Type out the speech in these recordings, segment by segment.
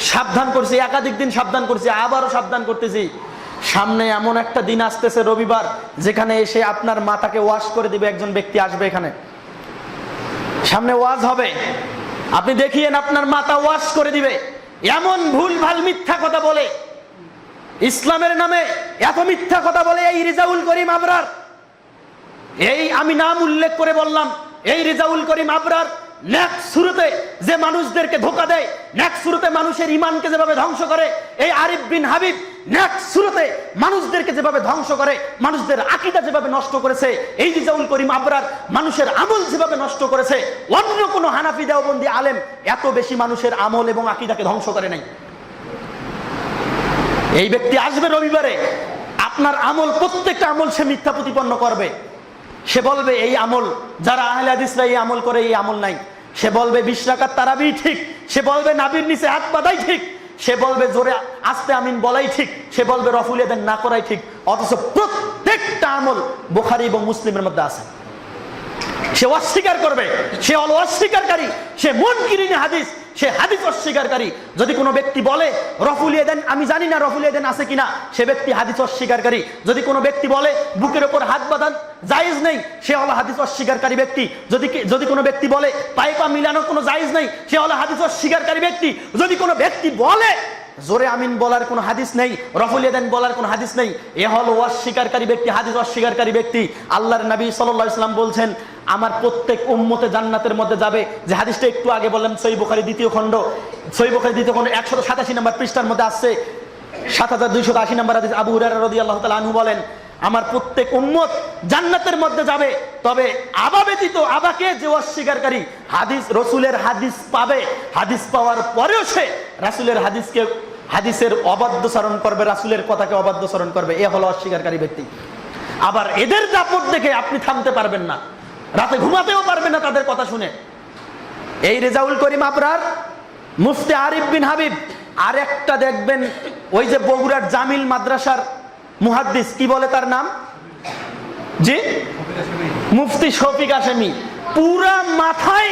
সাবধান করছি, একাধিক দিন সাবধান করছি, আবারও সাবধান করতেছি। সামনে এমন একটা দিন আসতেছে রবিবার, যেখানে এসে আপনার মাথাকে ওয়াশ করে দিবে, একজন ব্যক্তি আসবে এখানে। সামনে ওয়াজ হবে। আপনি দেখিয়েন আপনার মাথা ওয়াশ করে দিবে। এমন ভুল ভালো মিথ্যা কথা বলে। ইসলামের নামে এত মিথ্যা কথা বলে, এই রিজাউল করিম আবরার। এই আমি নাম উল্লেখ করে বললাম, এই রেজাউল করিম আবরার ন্যাক শুরুতে যে মানুষদেরকে ধোকা দেয় ন্যাক শুরুতে মানুষের ইমানকে যেভাবে ধ্বংস করে, এই আরিফ বিন হাবিব ন্যাক শুরুতে মানুষদেরকে যেভাবে ধ্বংস করে, মানুষদের আকিদা যেভাবে নষ্ট করেছে, এই রেজাউল করিম আবরার মানুষের আমল যেভাবে নষ্ট করেছে, অন্য কোনো হানাফি দেওবন্দি আলেম এত বেশি মানুষের আমল এবং আকিদাকে ধ্বংস করে নাই। এই ব্যক্তি আসবে রবিবারে, আপনার আমল প্রত্যেকটা আমল সে মিথ্যা প্রতিপন্ন করবে। সে বলবে, এই আমল, যারা আহলে হাদিসরা এই আমল করে, এই আমল নাই। সে বলবে, বিশ রাকাত তারাবি ঠিক। সে বলবে, নাবির নিচে হাত বাঁধাই ঠিক। সে বলবে, জোরে আস্তে আমিন বলাই ঠিক। সে বলবে, রফুল এদের না করাই ঠিক। অথচ প্রত্যেকটা আমল বোখারি এবং মুসলিমের মধ্যে আছে। সে অস্বীকার করবে, সে অল অস্বীকারী সে মন কিরিনে হাদিস সে হাদিস অস্বীকারী। যদি কোনো ব্যক্তি বলে, রফুল দেন আমি জানি না রফুল দেন আছে কিনা, সে ব্যক্তি হাদিস অস্বীকারী। যদি কোনো ব্যক্তি বলে, বুকের ওপর হাত বাঁধান জায়েজ নেই, সে হলো হাদিস অস্বীকারী ব্যক্তি। যদি যদি কোনো ব্যক্তি বলে পাইপা মিলানোর কোনো জায়েজ নেই সে হলো হাদিস অস্বীকারী ব্যক্তি। যদি কোনো ব্যক্তি বলে জোরে আমিন বলার কোন হাদিস নেই, রফুল দেন বলার কোন হাদিস নেই। এ হল অস্বীকারী ব্যক্তি, হাদিস অস্বীকারী ব্যক্তি। আল্লাহর নবী সাল্লাহ ইসলাম বলছেন, আমার প্রত্যেক উম্মতে জান্নাতের মধ্যে যাবে। যে হাদিসটা একটু আগে বললাম, সই বুখারি দ্বিতীয় খণ্ড। সই বুখারি দ্বিতীয় খণ্ড একশো সাতাশি নম্বর পৃষ্ঠার মধ্যে আসছে সাত হাজার দুইশো আশি নম্বর হাদিস। আবু হুরার রদি আল্লাহ তালা বলেন আমার প্রত্যেক উম্মত জান্নাতের মধ্যে যাবে। তবে আবা ব্যতীত আবাকে যে অস্বীকারী হাদিস, রসুলের হাদিস পাবে। হাদিস পাওয়ার পরেও সে রাসুলের হাদিসকে, হাদিসের অবাধ্যচরণ করবে, রাসুলের কথাকে অবাধ্যচরণ করবে। এ হলো অস্বীকারী ব্যক্তি। আবার এদের দাপট দেখে আপনি থামতে পারবেন না। রাতে ঘুমাতেও পারবেন না তাদের কথা শুনে। এই রেজাউল করিম আপনার মুফতি আরিফ বিন হাবিব আর একটা দেখবেন, ওই যে বগুড়ার জামিল মাদ্রাসার মুহাদ্দিস, কি বলে তার নাম? জি? মুফতি শফিক আসেমি। পুরা মাথায়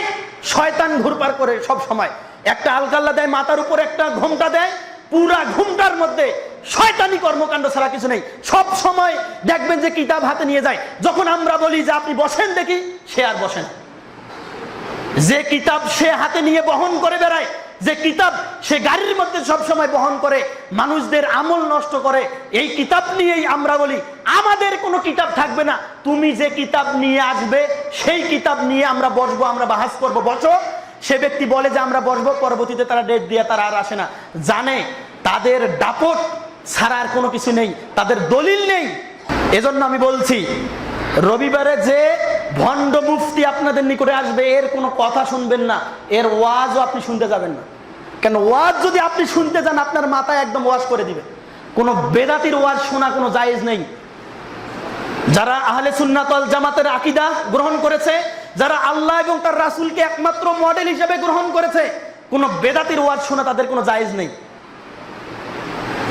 শয়তান ঘুরপার করে সব সময়। একটা আলকাল্লা দেয় মাথার উপর, একটা ঘোমটা দেয়, পুরা ঘুমটার মধ্যে শয়তানি কর্মকাণ্ড ছাড়া কিছু নেই। সব সময় দেখবেন যে কিতাব হাতে নিয়ে যায়। যখন আমরা বলি যে আপনি বসেন দেখি, সে আর বসেন যে কিতাব সে হাতে নিয়ে বহন করে বেড়ায় যে কিতাব সে গাড়ির মধ্যে সব সময় বহন করে, মানুষদের আমল নষ্ট করে, এই কিতাব নিয়েই আমরা বলি, আমাদের কোনো কিতাব থাকবে না। তুমি যে কিতাব নিয়ে আসবে, সেই কিতাব নিয়ে আমরা বসবো, আমরা বাহাস করব। বসো, সে ব্যক্তি বলে যে আমরা বসবো, পরবর্তীতে তারা ডেট দিয়ে তারা আর আসে না। জানে, তাদের ডাপট ছাড়া আর কোনো কিছু নেই, তাদের দলিল নেই। এজন্য আমি বলছি, রবিবারে যে ভণ্ড মুফতি আপনাদের নিকটে আসবে, এর কোনো কথা শুনবেন না, এর ওয়াজও আপনি শুনতে যাবেন না। কেন, ওয়াজ যদি আপনি শুনতে যান, আপনার মাথায় একদম ওয়াজ করে দিবে। কোনো বেদাতির ওয়াজ শোনা কোনো জায়েজ নেই। যারা আহলে সুন্নাতল জামাতের আকিদা গ্রহণ করেছে, যারা আল্লাহ এবং তার রাসূলকে একমাত্র মডেল হিসেবে গ্রহণ করেছে, কোনো বেদাতির ওয়াজ শোনা তাদের কোনো জায়েজ নেই।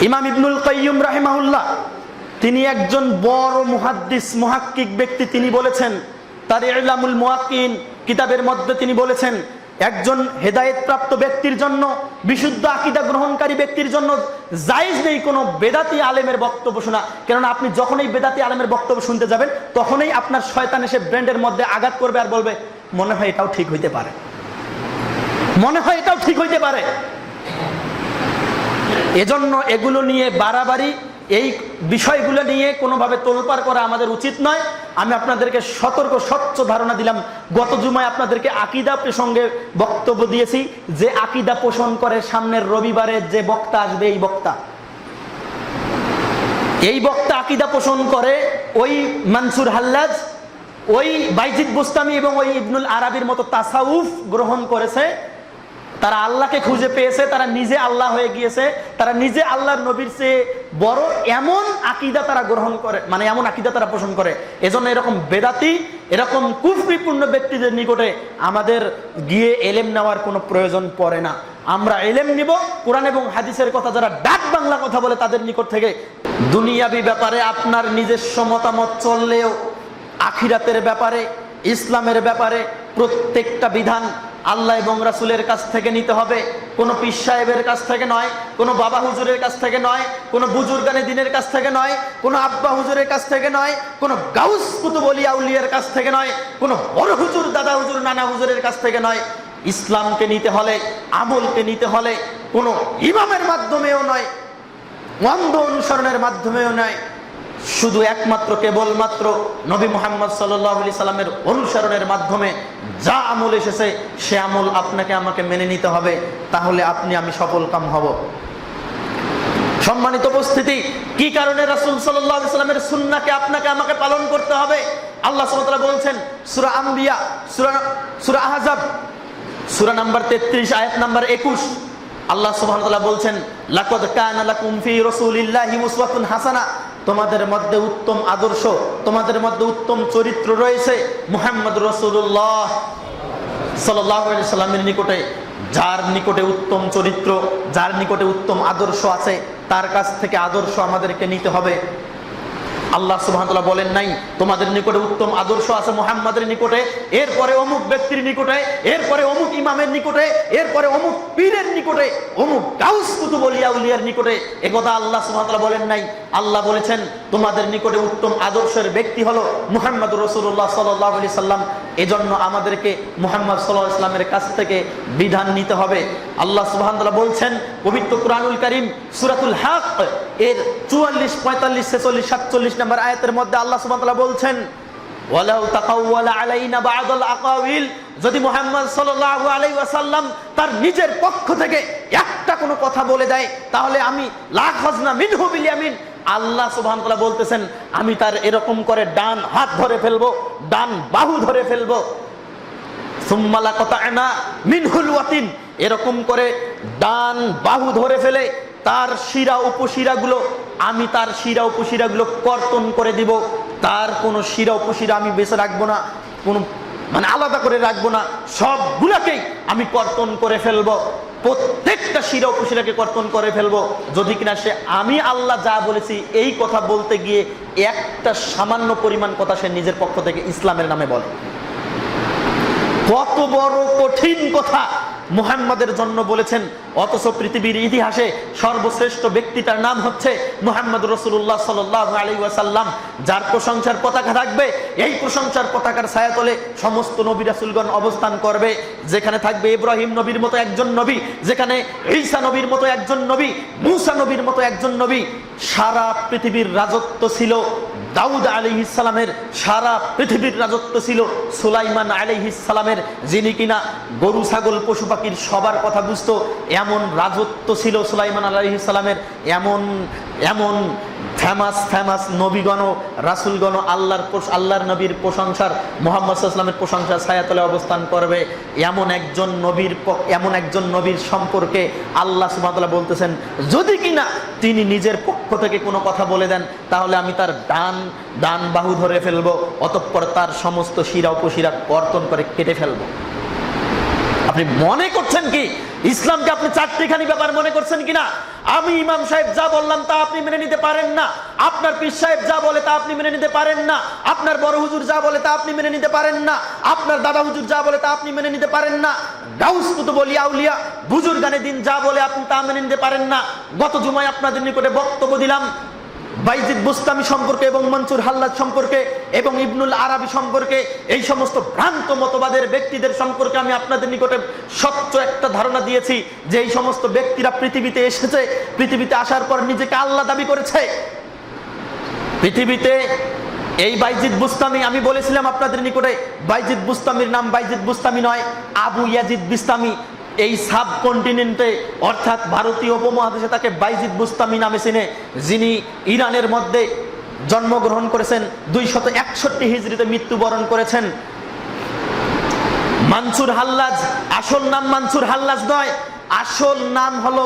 ইমাম ইবনুল কাইয়ুম রাহিমাহুল্লাহ, তিনি একজন বড় মুহাদ্দিস, মুহাক্কিক ব্যক্তি, তিনি বলেছেন তার ইলামুল মুয়াক্কিন, কিতাবের মধ্যে তিনি বলেছেন, একজন হেদায়েত প্রাপ্ত ব্যক্তির জন্য, বিশুদ্ধ আকিদা গ্রহণকারী ব্যক্তির জন্য জায়েজ নেই কোনো বেদাতি আলেমের বক্তব্য শোনা। কেননা আপনি যখনই বেদাতি আলেমের বক্তব্য শুনতে যাবেন, তখনই আপনার শয়তান এসে ব্র্যান্ডের মধ্যে আঘাত করবে আর বলবে, মনে হয় এটাও ঠিক হইতে পারে। মনে হয় এটাও ঠিক হইতে পারে। এজন্য এগুলো নিয়ে বাড়াবাড়ি এই বিষয়গুলো নিয়ে কোনোভাবে তোলপার করা আমাদের উচিত নয়। আমি আপনাদেরকে সতর্ক, স্বচ্ছ ধারণা দিলাম। গত জুমায় আপনাদেরকে আকিদা প্রসঙ্গে বক্তব্য দিয়েছি। যে আকিদা পোষণ করে সামনের রবিবারে যে বক্তা আসবে, এই বক্তা। এই বক্তা আকিদা পোষণ করে ওই মানসুর হাল্লাজ, ওই বাইজিদ বুস্তামি এবং ওই ইবনুল আরবির মতো তাসাউফ গ্রহণ করেছে। তারা আল্লাহকে খুঁজে পেয়েছে, তারা নিজে আল্লাহ হয়ে গিয়েছে, তারা নিজে আল্লাহর নবীর চেয়ে বড় এমন আকিদা তারা গ্রহণ করে মানে এমন আকিদা তারা পোষণ করে। এজন্য এরকম বেদাতি, এরকম কুফরিপূর্ণ ব্যক্তিদের নিকটে আমাদের গিয়ে এলেম নেওয়ার কোনো প্রয়োজন পড়ে না। আমরা এলেম নিব, কোরআন এবং হাদিসের কথা যারা ডাক বাংলা কথা বলে তাদের নিকট থেকে। দুনিয়াবি ব্যাপারে আপনার নিজস্ব মতামত চললেও, আখিরাতের ব্যাপারে, ইসলামের ব্যাপারে প্রত্যেকটা বিধান আল্লাহ এবং রাসুলের কাছ থেকে নিতে হবে। কোনো পীর সাহেবের কাছ থেকে নয়, কোনো বাবা হুজুরের কাছ থেকে নয়, কোনো বুজুরগানে দিনের কাছ থেকে নয়, কোনো আব্বা হুজুরের কাছ থেকে নয়, কোনো গাউস কুতুবলি আউলিয়ার কাছ থেকে নয়, কোনো বড় হুজুর, দাদা হুজুর, নানা হুজুরের কাছ থেকে নয়। ইসলামকে নিতে হলে, আমলকে নিতে হলে কোনো ইমামের মাধ্যমেও নয় অন্ধ অনুসরণের মাধ্যমেও নয়। শুধু একমাত্র কেবলমাত্র নবী মোহাম্মদ সাল্লি সাল্লামের অনুসরণের মাধ্যমে যা আমল এসেছে, সে আমল আপনাকে, আমাকে মেনে নিতে হবে। তাহলে আপনি, আমি সফল কাম হব। সম্মানিত উপস্থিতি, কি কারণে রাসুল সাল্লামের সুন্নাকে আপনাকে, আমাকে পালন করতে হবে? আল্লাহ সাল্লাহ বলছেন, সুরা আম্বিয়া, সুরা সুরা আহজাব সুরা নাম্বার তেত্রিশ, আয়াত নাম্বার একুশ। আল্লাহ তাআলা বলছেন, লাকাদ কানা লাকুম ফি রাসূলিল্লাহি উসওয়াতুন হাসানা তোমাদের মধ্যে উত্তম আদর্শ, তোমাদের মধ্যে উত্তম চরিত্র রয়েছে মুহাম্মদ রসুল্লাহ সাল্লামের নিকটে। যার নিকটে উত্তম চরিত্র, যার নিকটে উত্তম আদর্শ আছে, তার কাছ থেকে আদর্শ আমাদেরকে নিতে হবে। আল্লাহ সুবহানাহু বলেন নাই, তোমাদের নিকটে উত্তম আদর্শ আছে মোহাম্মদের নিকটে, এরপরে অমুক ব্যক্তির নিকটে, এরপরে অমুক ইমামের নিকটে, এরপরে অমুক পীরের নিকটে, অমুক গাউস কুতুব বলিয়া উলিয়ার নিকটে একথা আল্লাহ সুবহানাহু বলেন নাই। আল্লাহ বলেছেন, তোমাদের নিকটে উত্তম আদর্শের ব্যক্তি হলো মুহাম্মদ রসুল্লাহ সাল্লাহ সাল্লাম। এজন্য আমাদেরকে মুহাম্মদ সাল্লাল্লাহু আলাইহি সাল্লামের কাছ থেকে বিধান নিতে হবে। আল্লাহ সুবহানাহু বলছেন, পবিত্র কুরআনুল কারীম সূরাতুল হক, এর 44 45 46 47 নম্বর আয়াতের মধ্যে আল্লাহ ওয়া তাআলা বলছেন যদি মুহাম্মদ আলাইহি ওয়াসাল্লাম তার নিজের পক্ষ থেকে একটা কোনো কথা বলে দেয়, তাহলে আমি লাখ খাজনা মিনহু বিল ইয়ামিন আল্লাহ সুবহানাহু ওয়া তাআলা বলতেছেন, আমি তার এরকম করে ডান হাত ধরে ফেলব, ডান বাহু ধরে ফেলব। সুম্মালা কতায়না মিনহুল ওয়াতিন, এরকম করে ডান বাহু ধরে ফেলে তার শিরা উপশিরাগুলো, আমি তার শিরা উপশিরাগুলো কর্তন করে দিব। তার কোনো শিরা উপশিরা আমি বেঁচে রাখব না, কোনো মানে আলাদা করে রাখব না, সবগুলাকেই আমি কর্তন করে ফেলব। প্রত্যেকটা শিরা উপশিরাকে কর্তন করে ফেলব। যদি কিনা সে আমি আল্লাহ যা বলেছি, এই কথা বলতে গিয়ে একটা সামান্য পরিমাণ কথা সে নিজের পক্ষ থেকে ইসলামের নামে বলে। কত বড় কঠিন কথা মুহাম্মাদের জন্য বলেছেন অথচ পৃথিবীর ইতিহাসে সর্বশ্রেষ্ঠ ব্যক্তিটার নাম হচ্ছে মুহাম্মদ রসুল্লাহ সাল্লাহ আলী ওয়াসাল্লাম, যার প্রশংসার পতাকা থাকবে। এই প্রশংসার পতাকার ছায়াতলে সমস্ত নবী রাসুলগণ অবস্থান করবে। যেখানে থাকবে ইব্রাহিম নবীর মতো একজন নবী, যেখানে ঈসা নবীর মতো একজন নবী, মুসা নবীর মতো একজন নবী। সারা পৃথিবীর রাজত্ব ছিল দাউদ আলী ইসালামের সারা পৃথিবীর রাজত্ব ছিল সুলাইমান আলী ইসালামের যিনি কিনা গরু, ছাগল, পশু পাখির সবার কথা বুঝতো এমন রাজত্ব ছিল সুলাইমান আলী ইসালামের এমন এমন ফেমাস ফেমাস নবীগণ, রাসুলগণ, আল্লাহর আল্লাহর নবীর প্রশংসার, মোহাম্মদ সাল্লামের প্রশংসার ছায়াতলে অবস্থান করবে। এমন একজন নবীর এমন একজন নবীর সম্পর্কে আল্লাহ সুবাহতাল্লাহ বলতেছেন, যদি কিনা তিনি নিজের পক্ষ থেকে কোনো কথা বলে দেন, তাহলে আমি তার ডান ডান বাহু ধরে ফেলব, অতঃপর তার সমস্ত শিরা উপশিরা কর্তন করে কেটে ফেলব। আপনি মনে করছেন কি? ইসলামকে আপনি চারটিখানি ব্যাপার মনে করছেন কিনা? আমি ইমাম সাহেব যা বললাম তা আপনি মেনে নিতে পারেন না। আপনার পীর সাহেব যা বলে তা আপনি মেনে নিতে পারেন না। আপনার বড় হুজুর যা বলে তা আপনি মেনে নিতে পারেন না। আপনার দাদা হুজুর যা বলে তা আপনি মেনে নিতে পারেন না। বুজুর গানে দিন যা বলে আপনি তা মেনে নিতে পারেন না। গত জুমায় আপনাদের নিকটে বক্তব্য দিলাম। বাইজিদ বুস্তামি সম্পর্কে এবং মনসুর হাল্লাদ সম্পর্কে এবং ইবনুল আরবি সম্পর্কে, এই সমস্ত ভ্রান্ত মতবাদের ব্যক্তিদের সম্পর্কে আমি আপনাদের নিকটে স্বচ্ছ একটা ধারণা দিয়েছি যে এই সমস্ত ব্যক্তিরা পৃথিবীতে এসেছে, পৃথিবীতে আসার পর নিজেকে আল্লাহ দাবি করেছে। পৃথিবীতে এই বাইজিদ বুস্তামি, আমি বলেছিলাম আপনাদের নিকটে, বাইজিদ বুস্তামির নাম বাইজিদ বুস্তামি নয়, আবু ইয়াজিদ বিস্তামি এই সাব কন্টিনেন্টে অর্থাৎ ভারতীয় উপমহাদেশে তাকে বাইজিদ বুস্তামি নামে চিনে, যিনি ইরানের মধ্যে জন্মগ্রহণ করেছেন দুই শত একষট্টি হিজড়িতে মৃত্যুবরণ করেছেন। মানসুর হাল্লাজ, আসল নাম মানসুর হাল্লাজ নয়, আসল নাম হলো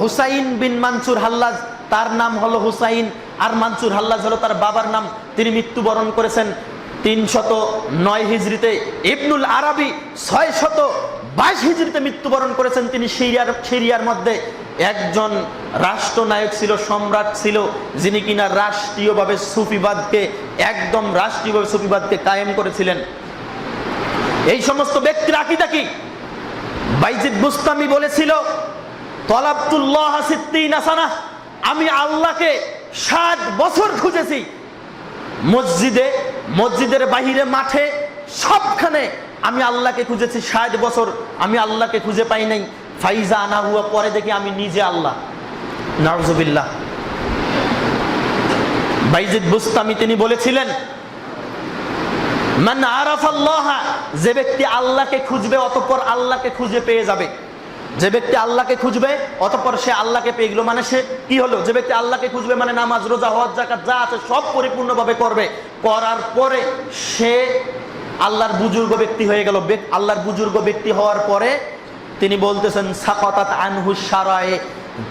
হুসাইন বিন মানসুর হাল্লাজ, তার নাম হলো হুসাইন, আর মানসুর হাল্লাজ হলো তার বাবার নাম, তিনি মৃত্যুবরণ করেছেন তিন শত নয় হিজড়িতে। ইবনুল আরবি ছয় শত বাইশ হিজড়িতে মৃত্যুবরণ করেছেন তিনি সিরিয়ার সিরিয়ার মধ্যে। একজন রাষ্ট্রনায়ক ছিল, সম্রাট ছিল, যিনি কিনা রাষ্ট্রীয়ভাবে সুফিবাদকে, একদম রাষ্ট্রীয়ভাবে সুফিবাদকে কায়েম করেছিলেন। এই সমস্ত ব্যক্তির আকিদা কি? বাইজিদ বুস্তামি বলেছিল, তলাবতুল্লাহ আমি আল্লাহকে ষাট বছর খুঁজেছি। মসজিদে, মসজিদের বাহিরে, মাঠে, সবখানে আমি আল্লাহকে খুঁজেছি ষাট বছর, আমি আল্লাহকে খুঁজে পাই নাই। ফাইজা আনা হুয়া, পরে দেখি আমি নিজে আল্লাহ। নাউজুবিল্লাহ। বাইজিদ বুস্তামি তিনি বলেছিলেন, মান আরাফ আল্লাহ যে ব্যক্তি আল্লাহকে খুঁজবে, অতঃপর আল্লাহকে খুঁজে পেয়ে যাবে। যে ব্যক্তি আল্লাহকে খুঁজবে, অতঃপর সে আল্লাহকে পেয়ে গেল। মানে সে কি হলো? যে ব্যক্তি আল্লাহকে খুঁজবে মানে নামাজ, রোজা, হজ জাকাত যা আছে সব পরিপূর্ণভাবে করবে। করার পরে সে আল্লাহর বুজুর্গ ব্যক্তি হয়ে গেল আল্লাহর বুজুর্গ ব্যক্তি হওয়ার পরে তিনি বলতেছেন, সাকতাত আনহু সারায়ে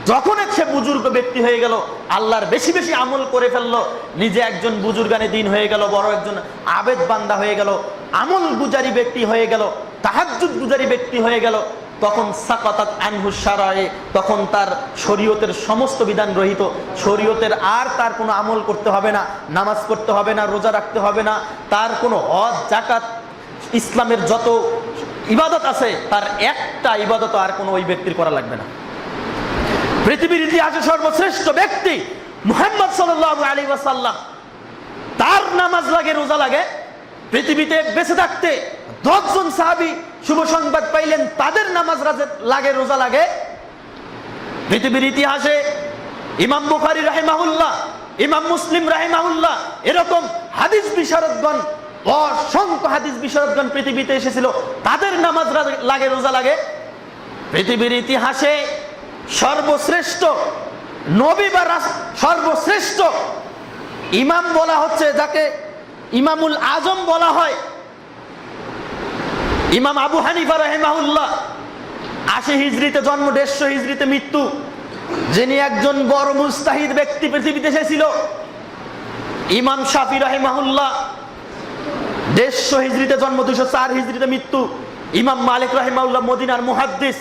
যখন সে বুজুর্গ ব্যক্তি হয়ে গেল, আল্লাহর বেশি বেশি আমল করে ফেলল, নিজে একজন বুজুর্গানে দিন হয়ে গেল, বড় একজন আবেদ বান্দা হয়ে গেল, আমল গুজারি ব্যক্তি হয়ে গেল, তাহাজ্জুদ গুজারি ব্যক্তি হয়ে গেল তখন সাকাতাত আনহু সারায়ে, তখন তার শরীয়তের সমস্ত বিধান রহিত। শরীয়তের আর তার কোনো আমল করতে হবে না, নামাজ পড়তে হবে না, রোজা রাখতে হবে না। তার কোনো হজ জাকাত ইসলামের যত ইবাদত আছে, তার একটা ইবাদত আর কোনো ওই ব্যক্তির করা লাগবে না। পৃথিবীর ইতিহাসে সর্বশ্রেষ্ঠ ব্যক্তি মুহাম্মদ সাল্লাল্লাহু আলাইহি ওয়াসাল্লাম। তার নামাজ লাগে, রোজা লাগে। পৃথিবীতে বেঁচে থাকতে দশজন সাহাবি শুভ সংবাদ পাইলেন তাদের নামাজ লাগে, রোজা লাগে। পৃথিবীর ইতিহাসে ইমাম বুখারি রাহিমাহুল্লাহ, ইমাম মুসলিম রাহিমাহুল্লাহ, এরকম হাদিস বিশারদগণ, অসংখ্য হাদিস বিশারদগণ পৃথিবীতে এসেছিল। তাদের নামাজ লাগে, রোজা লাগে। পৃথিবীর ইতিহাসে সর্বশ্রেষ্ঠ নবী বা সর্বশ্রেষ্ঠ ইমাম বলা হচ্ছে, যাকে ইমামুল আজম বলা হয়। ইমাম আবু হানিফা রহেমাহুল্লাহ আশি হিজড়িতে জন্ম, দেড়শো হিজড়িতে মৃত্যু। যিনি একজন বড় মুস্তাহিদ ব্যক্তি পৃথিবীতে এসেছিল। ইমাম শাফি রহেমাহুল্লাহ দেড়শো হিজড়িতে জন্ম দুশো চার হিজড়িতে মৃত্যু। ইমাম মালিক রহেমাউল্লাহ মদিনার মুহাদ্দিস।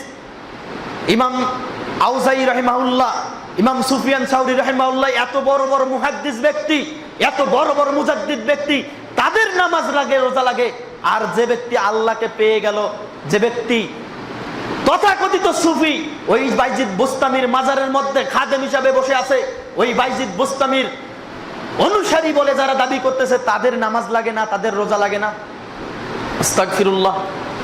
ইমাম আউজাই রহিমাউল্লাহ ইমাম সুফিয়ান সাউরি রহিমাউল্লাহ এত বড় বড় মুহাদ্দিস ব্যক্তি, এত বড় বড় মুজাদ্দিদ ব্যক্তি, তাদের নামাজ লাগে, রোজা লাগে। আর যে ব্যক্তি আল্লাহকে পেয়ে গেল, যে ব্যক্তি তথাকথিত সুফি, ওই বাইজিদ বুস্তামির মাজারের মধ্যে খাদেম হিসাবে বসে আছে, ওই বাইজিদ বুস্তামির অনুসারী বলে যারা দাবি করতেছে, তাদের নামাজ লাগে না, তাদের রোজা লাগে না।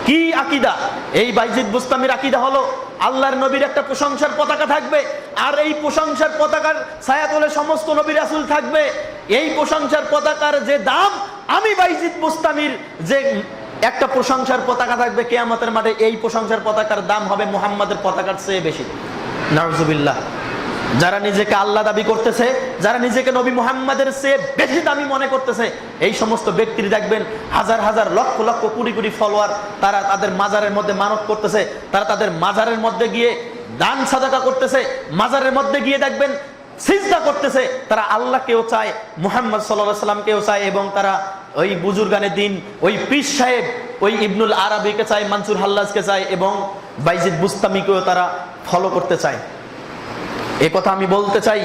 কি আকিদা? এই বাইজিদ বুস্তামির আকিদা হলো আল্লাহর নবীর একটা প্রশংসার পতাকা থাকবে, আর এই প্রশংসার পতাকার ছায়াতলে সমস্ত নবী রাসুল থাকবে। এই প্রশংসার পতাকার যে দাম, আমি বাইজিদ মুস্তামির যে একটা প্রশংসার পতাকা থাকবে কেয়ামতের মাঠে, এই প্রশংসার পতাকার দাম হবে মোহাম্মদের পতাকার চেয়ে বেশি। নাউজুবিল্লাহ। যারা নিজেকে আল্লাহ দাবি করতেছে, যারা নিজেকে নবী মুহাম্মাদের চেয়ে বেশি দামি মনে করতেছে, এই সমস্ত ব্যক্তির দেখবেন হাজার হাজার লক্ষ লক্ষ কোটি কোটি ফলোয়ার তারা তাদের মাজারের মধ্যে মানত করতেছে, তারা তাদের মাজারের মধ্যে গিয়ে দান সাদাকা করতেছে, মাজারের মধ্যে গিয়ে দেখবেন সিজদা করতেছে। তারা আল্লাহ আল্লাহকেও চায়, মুহাম্মদ সাল্লাহ সাল্লামকেও চায় এবং তারা ওই বুজুর্গানের দিন, ওই পীর সাহেব, ওই ইবনুল আরবিকে চায়, মানসুর হাল্লাজকে চায় এবং বাইজিদ বুস্তামিকেও তারা ফলো করতে চায়। এ কথা আমি বলতে চাই,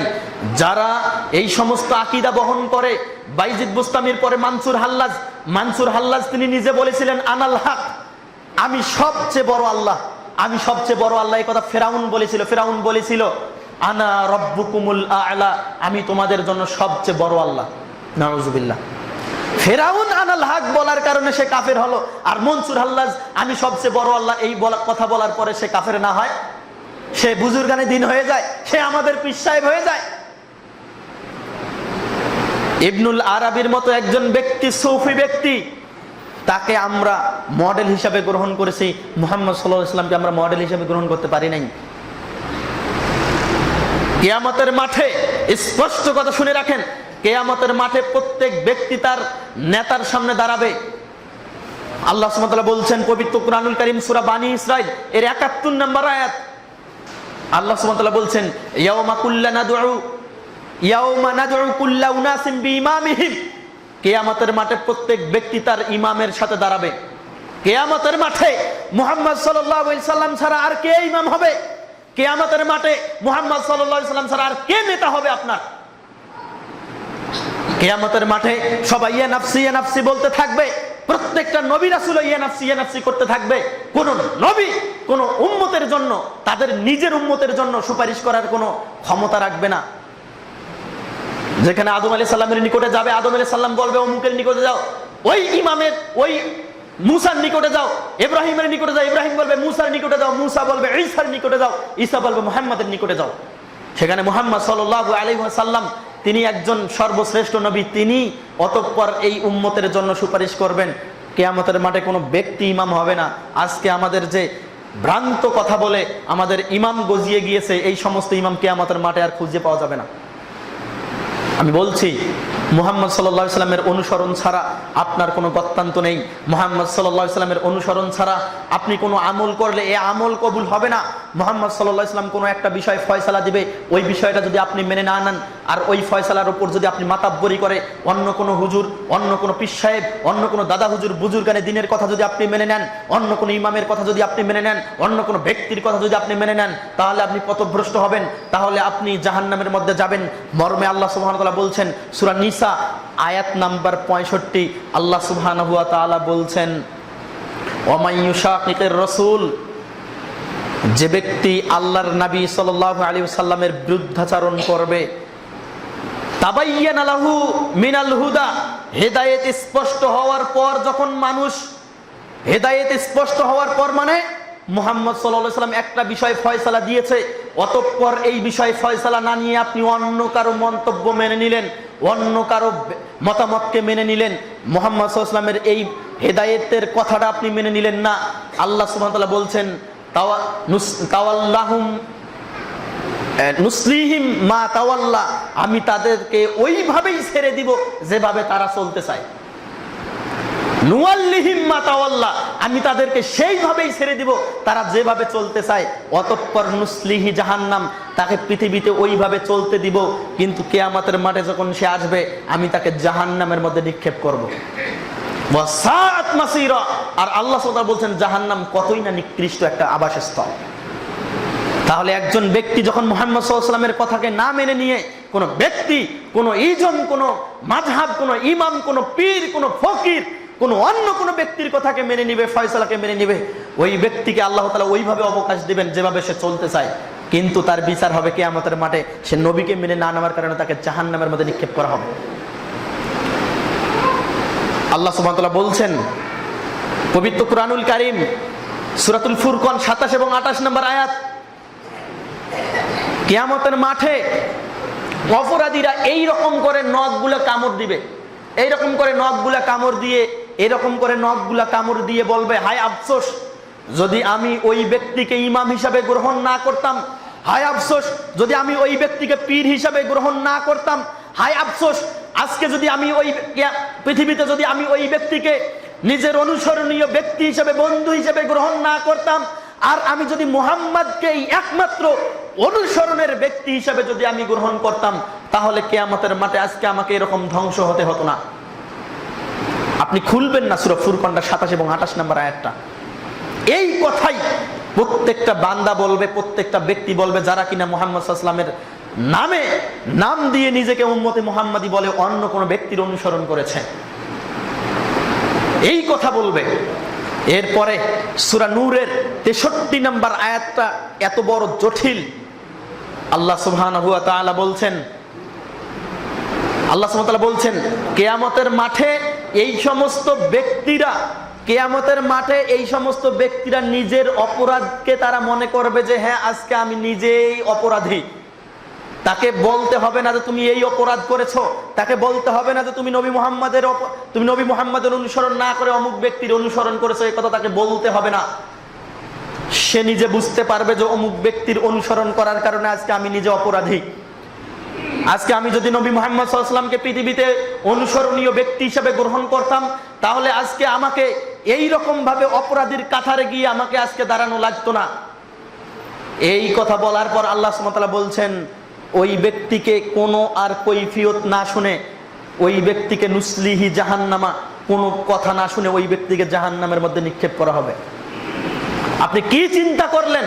যারা এই সমস্ত আকিদা বহন করে, বাইজিদ বুস্তামির পরে মানসুর হাল্লাজ মানসুর হাল্লাজ তিনি নিজে বলেছিলেন, আনাল হক, আমি সবচেয়ে বড় আল্লাহ, আমি সবচেয়ে বড় আল্লাহ। এই কথা ফেরাউন বলেছিল ফেরাউন বলেছিল, আনা রব্বুকুমুল আলা, আমি তোমাদের জন্য সবচেয়ে বড় আল্লাহ। নাউজুবিল্লাহ। ফেরাউন আনাল হাক বলার কারণে সে কাফের হলো, আর মনসুর হাল্লাজ, আমি সবচেয়ে বড় আল্লাহ, এই কথা বলার পরে সে কাফের না হয়। সে বুজুর্গানে দিন হয়ে যায়, সে আমাদের পীর সাহেব হয়ে যায়। ইবনুল আরবির মতো একজন ব্যক্তি, সৌফি ব্যক্তি, তাকে আমরা মডেল হিসাবে গ্রহণ করেছি। মোহাম্মদ সাল্লাহ ইসলামকে আমরা মডেল হিসাবে গ্রহণ করতে পারি নাই। কেয়ামতের মাঠে, স্পষ্ট কথা শুনে রাখেন, কেয়ামতের মাঠে প্রত্যেক ব্যক্তি তার নেতার সামনে দাঁড়াবে। আল্লাহ বলছেন, পবিত্র কুরআনুল কারীম সুরা বানী ইসরাইল, এর 71 নম্বর আয়াত আল্লাহ সুবহানাহু বলছেন ইয়াউমা কুল্লা নাদউ ইয়াউমা নাদউ কুল্লা উনাসিম বিইমামিহিম। কিয়ামতের মাঠে প্রত্যেক ব্যক্তি তার ইমামের সাথে দাঁড়াবে। কিয়ামতের মাঠে মুহাম্মদ সাল্লাম ছাড়া আর কে ইমাম হবে? কিয়ামতের মাঠে মুহাম্মদ আলাইহি সাল্লাম ছাড়া আর কে নেতা হবে আপনার? কেয়ামতের মাঠে সবাই ইয়া নাফসি ইয়া নাফসি বলতে থাকবে প্রত্যেকটা নবী রাসুল ইয়ানাফসি ইয়ানাফসি করতে থাকবে। কোন নবী, কোন উম্মতের জন্য, তাদের নিজের উম্মতের জন্য সুপারিশ করার কোনো ক্ষমতা রাখবে না। যেখানে আদম আলী সাল্লামের নিকটে যাবে, আদম আলী সাল্লাম বলবে, অমুকের নিকটে যাও। ওই ইমামের, ওই মুসার নিকটে যাও। ইব্রাহিমের নিকটে যাও, ইব্রাহিম বলবে, মুসার নিকটে যাও। মুসা বলবে, ঈসার নিকটে যাও। ঈসা বলবে, মোহাম্মদের নিকটে যাও। সেখানে মোহাম্মদ সাল্লাহ সাল্লাম তিনি একজন সর্বশ্রেষ্ঠ নবী, তিনি অতঃপর এই উম্মতের জন্য সুপারিশ করবেন। কেয়ামতের মাঠে কোনো ব্যক্তি ইমাম হবে না। আজকে আমাদের যে ভ্রান্ত কথা বলে আমাদের ইমাম গজিয়ে গিয়েছে, এই সমস্ত ইমাম কেয়ামতের মাঠে আর খুঁজে পাওয়া যাবে না। আমি বলছি মুহাম্মদ সাল্লাহ সাল্লামের অনুসরণ ছাড়া আপনার কোনো গত্যান্ত নেই। মুহাম্মদ সাল্লাহ সাল্লামের অনুসরণ ছাড়া আপনি কোনো আমল করলে এ আমল কবুল হবে না। মুহাম্মদ সাল্লাহ সাল্লাম কোনো একটা বিষয় ফয়সালা দিবে, ওই বিষয়টা যদি আপনি মেনে না নেন, আর ওই ফয়সালার উপর যদি আপনি মাতাব্বরি করে, অন্য কোনো হুজুর, অন্য কোনো পিস সাহেব, অন্য কোনো দাদা হুজুর, বুজুর্গানে দিনের কথা যদি আপনি মেনে নেন, অন্য কোনো ইমামের কথা যদি আপনি মেনে নেন, অন্য কোনো ব্যক্তির কথা যদি আপনি মেনে নেন, তাহলে আপনি পথভ্রষ্ট হবেন। তাহলে আপনি জাহান্নামের মধ্যে যাবেন। মর্মে আল্লাহ সুবহানাহু বলছেন, সূরা নিসা আয়াত নাম্বার পঁয়ষট্টি, আল্লাহ সুবহানাহু ওয়া বলছেন ওমাইয়ুশাকিকের রসুল যে ব্যক্তি আল্লাহর নবী সাল্লাল্লাহু আলাইহি সাল্লামের বিরুদ্ধাচারণ করবে তাবাইয়ান মিনাল হুদা হেদায়েত স্পষ্ট হওয়ার পর যখন মানুষ, হেদায়েত স্পষ্ট হওয়ার পর মানে মোহাম্মদ সাল্লাম একটা বিষয় ফয়সালা দিয়েছে, অতঃপর এই বিষয় ফয়সালা না নিয়ে আপনি অন্য কারও মন্তব্য মেনে নিলেন, অন্য কারও মতামতকে মেনে নিলেন। মোহাম্মদ সাল্লামের এই হেদায়েতের কথাটা আপনি মেনে নিলেন না। আল্লাহ সুবহানাহু বলছেন আমি তাদেরকে ওইভাবেই ছেড়ে দিব যেভাবে তারা চলতে চায়। আমি তাদেরকে সেইভাবেই ছেড়ে দিব, তারা যেভাবে চলতে চায়, অতঃপর নুসলিহি জাহান্নাম, তাকে পৃথিবীতে ওইভাবে চলতে দিব, কিন্তু কেয়ামতের মাঠে যখন সে আসবে, আমি তাকে জাহান্নামের মধ্যে নিক্ষেপ করব। আর আল্লাহ সদা বলছেন, জাহান্নাম কতই না নিকৃষ্ট একটা আবাসস্থল। তাহলে একজন ব্যক্তি যখন মোহাম্মদ সাল্লামের কথাকে না মেনে নিয়ে, কোনো ব্যক্তি, কোনো ইজম কোনো মাঝহাব কোনো ইমাম, কোনো পীর, কোনো ফকির কোনো অন্য কোনো ব্যক্তির কথাকে মেনে নিবে, ফয়সালাকে মেনে নিবে, ওই ব্যক্তিকে আল্লাহ তালা ওইভাবে অবকাশ দিবেন যেভাবে সে চলতে চায়। কিন্তু তার বিচার হবে কেয়ামতের মাঠে, সে নবীকে মেনে না নেওয়ার কারণে তাকে জাহান্নামের মধ্যে নিক্ষেপ করা হবে। আল্লাহ সুবহানাহু বলছেন, পবিত্র কুরআনুল কারীম, সুরাতুল ফুরকন 27 এবং 28 নম্বর আয়াত, কেয়ামতের মাঠে অপরাধীরা এই রকম করে নখগুলো কামড় দিবে এই রকম করে নখগুলা কামড় দিয়ে এরকম করে নখগুলা কামড় দিয়ে বলবে, হায় আফসোস, যদি আমি ওই ব্যক্তিকে ইমাম হিসাবে গ্রহণ না করতাম, হায় আফসোস, যদি আমি ওই ব্যক্তিকে পীর হিসাবে গ্রহণ না করতাম, হায় আফসোস, আজকে যদি আমি ওই পৃথিবীতে যদি আমি ওই ব্যক্তিকে নিজের অনুসরণীয় ব্যক্তি হিসেবে, বন্ধু হিসেবে গ্রহণ না করতাম, আর আমি যদি মোহাম্মদকেই একমাত্র অনুসরণের ব্যক্তি হিসেবে যদি আমি গ্রহণ করতাম, তাহলে কেয়ামতের মাঠে আজকে আমাকে এরকম ধ্বংস হতে হতো না। আপনি খুলবেন না সুরা ফুরকন্ডা সাতাশ এবং আঠাশ নম্বর আয়াতটা। এই কথাই প্রত্যেকটা বান্দা বলবে, প্রত্যেকটা ব্যক্তি বলবে, যারা কিনা মোহাম্মদ সাল্লামের নামে নাম দিয়ে নিজেকে উম্মতে মোহাম্মদী বলে অন্য কোনো ব্যক্তির অনুসরণ করেছে। এই কথা বলবে। এরপরে সুরা নূরের তেষট্টি নম্বর আয়াতটা এত বড় জটিল। আল্লাহ তাআলা বলছেন, আল্লাহ সুবহানাহু বলছেন, কেয়ামতের মাঠে এই সমস্ত ব্যক্তিরা কেয়ামতের মাঠে এই সমস্ত ব্যক্তিরা নিজের অপরাধকে তারা মনে করবে যে হ্যাঁ আজকে আমি নিজেই অপরাধী। তাকে বলতে হবে না যে, তুমি এই অপরাধ করেছ। তাকে বলতে হবে না যে, তুমি নবী মুহাম্মাদের তুমি নবী মুহাম্মাদের অনুসরণ না করে অমুক ব্যক্তির অনুসরণ করেছ। এই কথা তাকে বলতে হবে না। সে নিজে বুঝতে পারবে যে, অমুক ব্যক্তির অনুসরণ করার কারণে আজকে আমি নিজে অপরাধী। আজকে আমি যদি নবী মোহাম্মদ সাল্লামকে পৃথিবীতে অনুসরণীয় ব্যক্তি হিসেবে গ্রহণ করতাম, তাহলে আজকে আমাকে এই ভাবে অপরাধীর কাতারে গিয়ে আমাকে আজকে দাঁড়ানো লাগতো না। এই কথা বলার পর আল্লাহ সুমতলা বলছেন, ওই ব্যক্তিকে কোনো আর কৈফিয়ত না শুনে, ওই ব্যক্তিকে নুসলিহি জাহান্নামা, কোনো কথা না শুনে ওই ব্যক্তিকে জাহান্নামের মধ্যে নিক্ষেপ করা হবে। আপনি কি চিন্তা করলেন?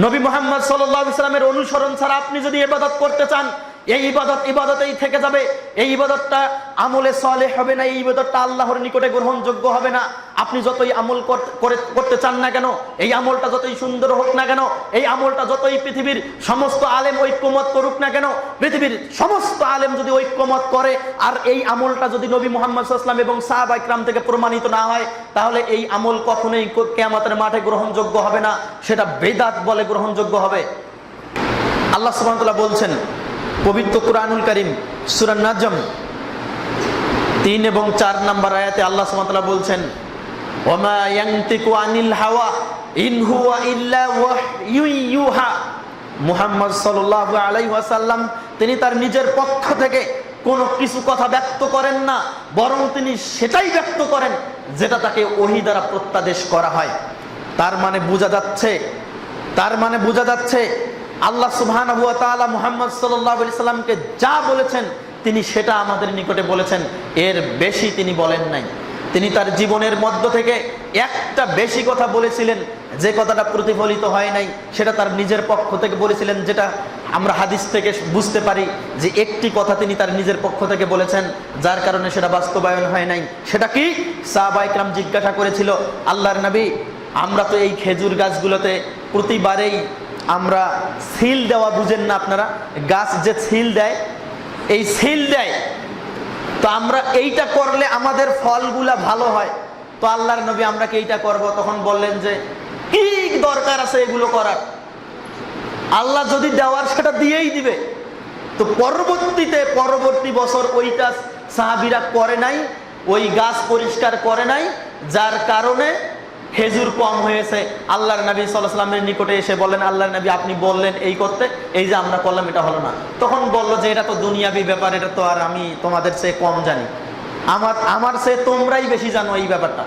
নবী মোহাম্মদ সাল্লামের অনুসরণ ছাড়া আপনি যদি এবাদত করতে চান এই ইবাদত ইবাদতেই থেকে যাবে। এই ইবাদতটা আমলে সলে হবে না, এই ইবাদতটা আল্লাহর নিকটে গ্রহণযোগ্য হবে না। আপনি যতই আমল করে- করতে চান না কেন, এই আমলটা যতই সুন্দর হোক না কেন, এই আমলটা যতই পৃথিবীর সমস্ত আলেম ঐক্যমত করুক না কেন, পৃথিবীর সমস্ত আলেম যদি ঐক্যমত করে, আর এই আমলটা যদি নবী মোহাম্মদ সাল্লাম এবং সাহাবা ইকরাম থেকে প্রমাণিত না হয়, তাহলে এই আমল কখনোই কেয়ামতের মাঠে গ্রহণযোগ্য হবে না, সেটা বেদাত বলে গ্রহণযোগ্য হবে। আল্লাহ সুবহানাহু বলছেন পবিত্র কুরআনুল করিম, সূরা নাজম তিন এবং চার নাম্বার আয়াতে আল্লাহ সুবহানাহু বলছেন, ওমা ইয়ানতিকু আনিল হাওয়া, ইন হুয়া ইল্লা ইউহা। মুহাম্মদ সাল্লাল্লাহু আলাইহি ওয়াসাল্লাম, তিনি তার নিজের পক্ষ থেকে কোনো কিছু কথা ব্যক্ত করেন না, বরং তিনি সেটাই ব্যক্ত করেন যেটা তাকে ওহি দ্বারা প্রত্যাদেশ করা হয়। তার মানে বোঝা যাচ্ছে, তার মানে বোঝা যাচ্ছে আল্লাহ সুবহানাহু ওয়া তাআলা মুহাম্মদ আলাইহি সাল্লামকে যা বলেছেন, তিনি সেটা আমাদের নিকটে বলেছেন। এর বেশি তিনি বলেন নাই। তিনি তার জীবনের মধ্য থেকে একটা বেশি কথা বলেছিলেন, যে কথাটা প্রতিফলিত হয় নাই, সেটা তার নিজের পক্ষ থেকে বলেছিলেন, যেটা আমরা হাদিস থেকে বুঝতে পারি যে একটি কথা তিনি তার নিজের পক্ষ থেকে বলেছেন, যার কারণে সেটা বাস্তবায়ন হয় নাই। সেটা কি? সাহাবাইকরাম জিজ্ঞাসা করেছিল, আল্লাহর নবী, আমরা তো এই খেজুর গাছগুলোতে প্রতিবারেই আমরা সিল দেওয়া বুঝেন না আপনারা। গাছ যে সিল দেয়, এই সিল দেয়। তো আমরা এইটা করলে আমাদের ফলগুলা ভালো হয়। তো আল্লাহর নবী আমরা কি এইটা করব? তখন বললেন যে কি দরকার আছে এগুলো করার। আল্লাহ যদি দেওয়ার, সেটা দিয়েই দিবে। তো পরবর্তীতে, পরবর্তী বছর ওইটা সাহাবিরা করে নাই, ওই গাছ পরিষ্কার করে নাই, যার কারণে খেজুর কম হয়েছে। আল্লাহর নবী সাল্লামের নিকটে এসে বলেন আল্লাহর নবী, আপনি বললেন এই করতে, এই যে আমরা করলাম, এটা হলো না। তখন বলল যে, এটা তো দুনিয়াবি ব্যাপার, এটা তো আর আমি তোমাদের চেয়ে কম জানি। আমার আমার চেয়ে তোমরাই বেশি জানো এই ব্যাপারটা।